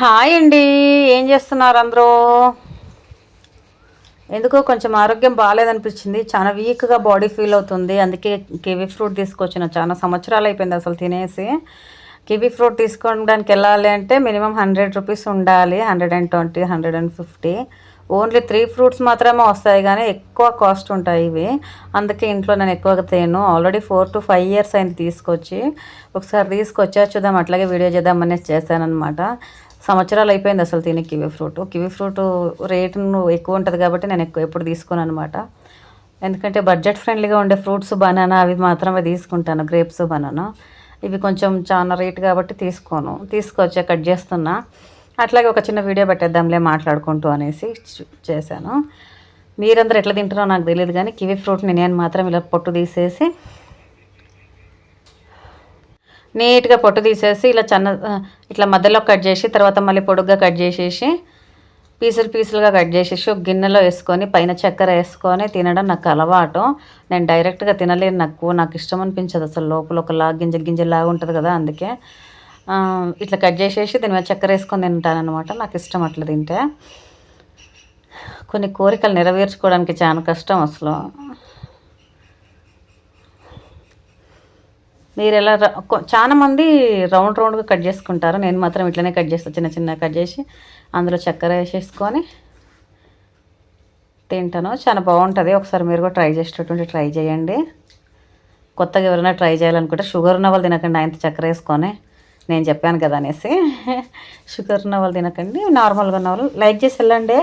Hi అండి. ఏం చేస్తున్నారు అందరూ? ఎందుకో కొంచెం ఆరోగ్యం బాగాలేదనిపించింది. చాలా వీక్గా బాడీ ఫీల్ అవుతుంది. అందుకే కివీ ఫ్రూట్ తీసుకొచ్చిన. చాలా సంవత్సరాలు అయిపోయింది అసలు తినేసి. కివీ ఫ్రూట్ తీసుకోవడానికి వెళ్ళాలి అంటే మినిమం హండ్రెడ్ రూపీస్ ఉండాలి. Hundred and twenty hundred and fifty only three fruits మాత్రమే వస్తాయి. కానీ ఎక్కువ కాస్ట్ ఉంటాయి ఇవి. అందుకే ఇంట్లో నేను ఎక్కువగా తేను already four to five years అయింది తీసుకొచ్చి. ఒకసారి తీసుకొచ్చా చూద్దాం. అట్లాగే వీడియో చేద్దామనేసి చేశానమాట సంవత్సరాలు అయిపోయింది అసలు తినే kiwi fruit. Kiwi fruit rate ఎక్కువ ఉంటుంది కాబట్టి నేను ఎక్కువ ఎప్పుడు తీసుకోను అనమాట ఎందుకంటే బడ్జెట్ ఫ్రెండ్లీగా ఉండే ఫ్రూట్స్ బనానా అవి మాత్రమే తీసుకుంటాను గ్రేప్స్ బనానా. ఇవి కొంచెం చాలా రేట్ కాబట్టి తీసుకోను. తీసుకొచ్చే కట్ చేస్తున్నా. అట్లాగే ఒక చిన్న వీడియో పెట్టేద్దాంలే మాట్లాడుకుంటూ అనేసి చేశాను. మీరందరూ ఎట్లా తింటారో నాకు తెలియదు కానీ కివీ ఫ్రూట్ని నేను మాత్రం ఇలా పొట్టు తీసేసి నీట్గా పొట్టు తీసేసి ఇలా చిన్న ఇట్లా మధ్యలో కట్ చేసి తర్వాత మళ్ళీ పొడుగ్గా కట్ చేసేసి పీసులు పీసులుగా కట్ చేసేసి ఒక గిన్నెలో వేసుకొని పైన చక్కెర వేసుకొని తినడం నాకు అలవాటు. నేను డైరెక్ట్గా తినలేను నాకు నాకు ఇష్టం అనిపించదు అసలు లోపల ఒక లా గింజలు గింజలాగా ఉంటుంది కదా అందుకే. ఇట్లా కట్ చేసేసి దీని మీద చక్కెర వేసుకొని తింటాను అనమాట నాకు ఇష్టం అట్లా తింటే. కొన్ని కోరికలు నెరవేర్చుకోవడానికి చాలా కష్టం అసలు. మీరు ఎలా చాలా మంది రౌండ్ రౌండ్గా కట్ చేసుకుంటారు. నేను మాత్రం ఇట్లనే కట్ చేస్తాను చిన్న చిన్న కట్ చేసి అందులో చక్కెర వేసేసుకొని తింటాను. చాలా బాగుంటుంది. ఒకసారి మీరు కూడా ట్రై చేసేటటువంటి ట్రై చేయండి. కొత్తగా ఎవరైనా ట్రై చేయాలనుకుంటే షుగర్ ఉన్న వాళ్ళు తినకండి. ఆయన చక్కెర వేసుకొని నేను చెప్పాను కదా అనేసి. షుగర్ ఉన్న వాళ్ళు తినకండి. నార్మల్గా ఉన్న వాళ్ళు లైక్ చేసి వెళ్ళండి.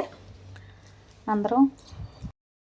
అందరూ